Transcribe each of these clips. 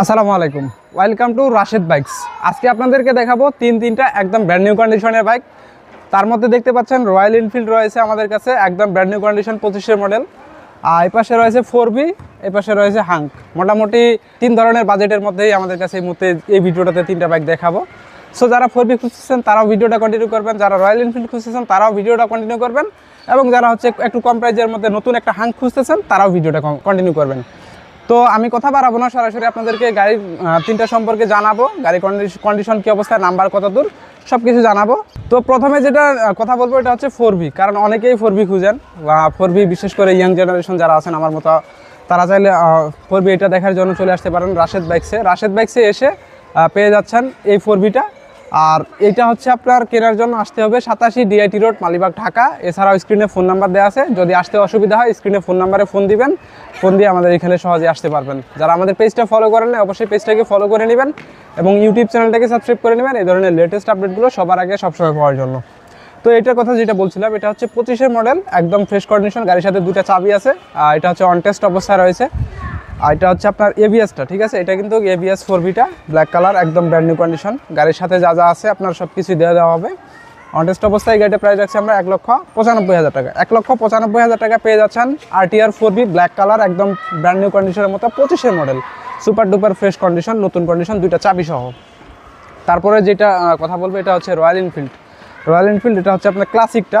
আসসালামু আলাইকুম। Welcome to Rashed bikes আজকে আপনাদেরকে দেখাবো তিন তিনটা একদম ব্র্যান্ড নিউ কন্ডিশনের বাইক তার মধ্যে দেখতে পাচ্ছেন রয়্যাল এনফিল্ড রয়েছে আমাদের কাছে, একদম ব্র্যান্ড নিউ কন্ডিশন পঁচিশের মডেল আর এই পাশে রয়েছে ফোর বি এই পাশে রয়েছে হাঙ্ক মোটামুটি তিন ধরনের বাজেটের মধ্যেই আমাদের কাছে এই মুহূর্তে এই ভিডিওটাতে তিনটা বাইক দেখাবো। সো যারা ফোর বি খুঁজতেছেন, তারাও ভিডিওটা কন্টিনিউ করবেন। যারা রয়্যাল এনফিল্ড খুঁজতেছেন, তারাও ভিডিওটা কন্টিনিউ করবেন। এবং যারা হচ্ছে একটু কম প্রাইজের মধ্যে নতুন একটা হাঙ্ক খুঁজতেছেন, তারাও ভিডিওটা কন্টিনিউ করবেন। তো আমি কথা বাড়াবো না, সরাসরি আপনাদেরকে গাড়ির তিনটা সম্পর্কে জানাব, গাড়ির কন্ডিশন কি অবস্থা নাম্বার কত দূর সব কিছু জানাব। তো প্রথমে যেটা কথা বলব এটা হচ্ছে ফোর কারণ অনেকেই ফোর বি খুঁজেন ফোর বি বিশেষ করে ইয়াং জেনারেশন যারা আছেন, আমার মতো, তারা চাইলে ফোর এটা দেখার জন্য চলে আসতে পারেন, রাশেদ বাইকসে রাশেদ বাইকসে এসে পেয়ে যাচ্ছেন এই ফোর বিটা আর এটা হচ্ছে আপনার কেনার জন্য আসতে হবে সাতাশি ডিআইটি রোড মালিবাগ, ঢাকা। এছাড়াও স্ক্রিনে ফোন নাম্বার দেওয়া আছে। যদি আসতে অসুবিধা হয় স্ক্রিনে ফোন নাম্বারে ফোন দিবেন। ফোন দিয়ে আমাদের এখানে সহজে আসতে পারবেন। যারা আমাদের পেজটা ফলো করেন না অবশ্যই পেজটাকে ফলো করে নেবেন এবং ইউটিউব চ্যানেলটাকে সাবস্ক্রাইব করে নেবেন। এই ধরনের লেটেস্ট আপডেটগুলো সবার আগে সবসময় পাওয়ার জন্য। তো এটার কথা যেটা বলছিলাম, এটা হচ্ছে পঁচিশের মডেল একদম ফ্রেশ কন্ডিশন গাড়ির সাথে দুটা চাবি আছে। আর এটা হচ্ছে অন টেস্ট অবস্থায় রয়েছে। আর এটা হচ্ছে আপনার এবিএসটা ঠিক আছে? এটা কিন্তু এবিএস ফোর ভিটা ব্ল্যাক কালার একদম ব্র্যান্ড নিউ কন্ডিশন গাড়ির সাথে যা যা আছে আপনার সব কিছুই দেওয়া দেওয়া হবে অনটেস্ট অবস্থায় গাড়িটা প্রাইস রাখছি আমরা এক লক্ষ পঁচানব্বই হাজার টাকা। এক লক্ষ পঁচানব্বই হাজার টাকা পেয়ে যাচ্ছেন RTR four V black colour একদম ব্র্যান্ড নিউ কন্ডিশনের মতো পঁচিশের model super duper fresh condition নতুন কন্ডিশন দুইটা চাবি সহ। তারপরে যেটা কথা বলব, এটা হচ্ছে রয়্যাল এনফিল্ড রয়্যাল এনফিল্ড এটা হচ্ছে আপনার ক্লাসিকটা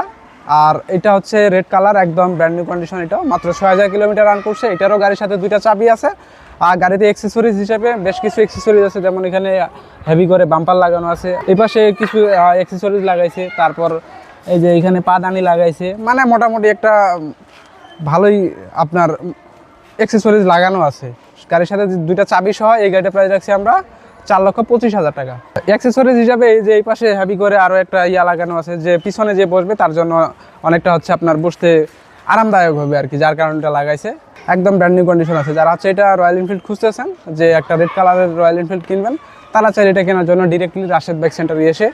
আর এটা হচ্ছে রেড কালার একদম ব্র্যান্ড নিউ কন্ডিশন এটা মাত্র ছয় হাজার কিলোমিটার রান করছে। এটারও গাড়ির সাথে দুইটা চাবি আছে। আর গাড়িতে এক্সেসরিজ হিসেবে বেশ কিছু এক্সেসরিজ আছে। যেমন এখানে হেভি করে বাম্পার লাগানো আছে। এই পাশে কিছু এক্সেসরিজ লাগাইছে। তারপর এই যে এখানে পাদানি লাগাইছে। মানে মোটামুটি একটা ভালোই আপনার এক্সেসরিজ লাগানো আছে। গাড়ির সাথে দুইটা চাবি সহ এই গাড়িটা প্রাইস রাখছি আমরা চার লক্ষ পঁচিশ হাজার টাকা। অ্যাক্সেসরিজ হিসাবে এই যে এই পাশে হ্যাভি করে আরও একটা ইয়া লাগানো আছে, যে পিছনে যে বসবে তার জন্য অনেকটা হচ্ছে আপনার বসতে আরামদায়ক হবে আর কি যার কারণটা লাগাইছে। একদম ব্র্যান্ড নিউ কন্ডিশন আছে। যারা হচ্ছে এটা রয়্যাল এনফিল্ড খুঁজতেছেন, যে একটা রেড কালারের রয়্যাল এনফিল্ড কিনবেন তারা চাইলে এটা কেনার জন্য ডিরেক্টলি রাশেদ বাইক সেন্টারে এসে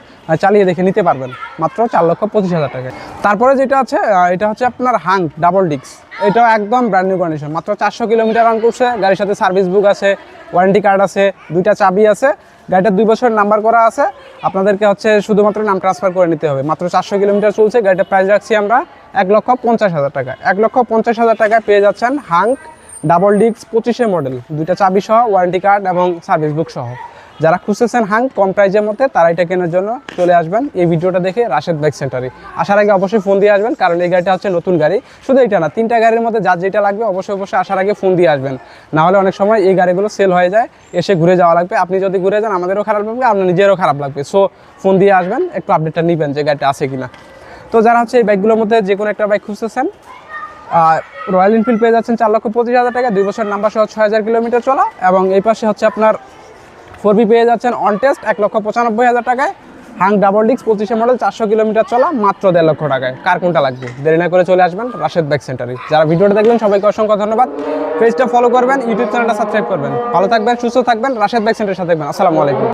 চালিয়ে দেখে নিতে পারবেন। মাত্র চার লক্ষ পঁচিশ হাজার টাকা তারপরে যেটা আছে এটা হচ্ছে আপনার হাং ডাবল ডিক্স এটাও একদম ব্র্যান্ড নিউ কন্ডিশন মাত্র চারশো কিলোমিটার রান করছে। গাড়ির সাথে সার্ভিস বুক আছে ওয়ারেন্টি কার্ড আছে, দুইটা চাবি আছে। গাড়িটার দুই বছর নাম্বার করা আছে। আপনাদেরকে হচ্ছে শুধুমাত্র নাম ট্রান্সফার করে নিতে হবে। মাত্র চারশো কিলোমিটার চলছে। গাড়িটার প্রাইস রাখছি আমরা এক লক্ষ পঞ্চাশ হাজার টাকা এক লক্ষ পঞ্চাশ হাজার টাকায় পেয়ে যাচ্ছেন হাঙ্ক ডাবল ডিক্স পঁচিশে মডেল দুইটা চাবি সহ ওয়ারেন্টি কার্ড এবং সার্ভিস বুক সহ। যারা খুঁজতেছেন হাং, কম প্রাইজের মধ্যে, তারা এটা কেনার জন্য চলে আসবেন এই ভিডিওটা দেখে রাশেদ বাইক সেন্টারে আসার আগে অবশ্যই ফোন দিয়ে আসবেন, কারণ এই গাড়িটা হচ্ছে নতুন গাড়ি। শুধু এটা না, তিনটা গাড়ির মধ্যে যার যেটা লাগবে অবশ্যই অবশ্যই আসার আগে ফোন দিয়ে আসবেন। না হলে অনেক সময় এই গাড়িগুলো সেল হয়ে যায়, এসে ঘুরে যাওয়া লাগবে। আপনি যদি ঘুরে যান, আমাদেরও খারাপ লাগবে, আপনার নিজেরও খারাপ লাগবে। সো ফোন দিয়ে আসবেন, একটু আপডেটটা নেবেন যে গাড়িটা আছে কিনা। তো যারা হচ্ছে এই বাইকগুলোর মধ্যে যে কোনো একটা বাইক খুঁজতেছেন রয়্যাল এনফিল্ড পেয়ে যাচ্ছেন চার লক্ষ পঁচিশ হাজার টাকা, দুই বছর নাম্বার সহ ছয় হাজার কিলোমিটার চলা, এবং এই পাশে হচ্ছে আপনার ফোর বি পেয়ে যাচ্ছেন অন টেস্ট এক লক্ষ পঁচানব্বই হাজার টাকায়। হাং ডাবল ডিক্স পঁচিশে মডেল চারশো কিলোমিটার চলা, মাত্র দেড় লক্ষ টাকায়। কার কোনটা লাগবে? দেরি না করে চলে আসবেন, রাশেদ বাইক সেন্টারে যারা ভিডিওটা দেখবেন সবাইকে অসংখ্য ধন্যবাদ। পেজটা ফলো করবেন ইউটিউব চ্যানেলটা সাবস্ক্রাইব করবেন। ভালো থাকবেন, সুস্থ থাকবেন, রাশেদ বাইক সেন্টারের সাথে থাকবেন আসসালামু আলাইকুম।